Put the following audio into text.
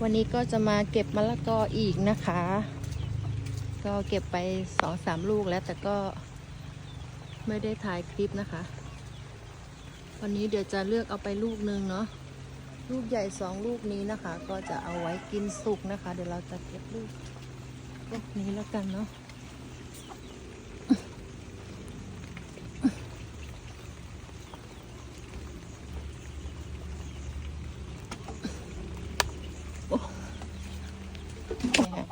วันนี้ก็จะมาเก็บมะละกออีกนะคะ ก็เก็บไปสองสามลูกแล้วแต่ก็ไม่ได้ถ่ายคลิปนะคะ วันนี้เดี๋ยวจะเลือกเอาไปลูกหนึ่งเนาะลูกใหญ่สองลูกนี้นะคะ ก็จะเอาไว้กินสุกนะคะ เดี๋ยวเราจะเก็บลูกพวกนี้แล้วกันเนาะ Okay.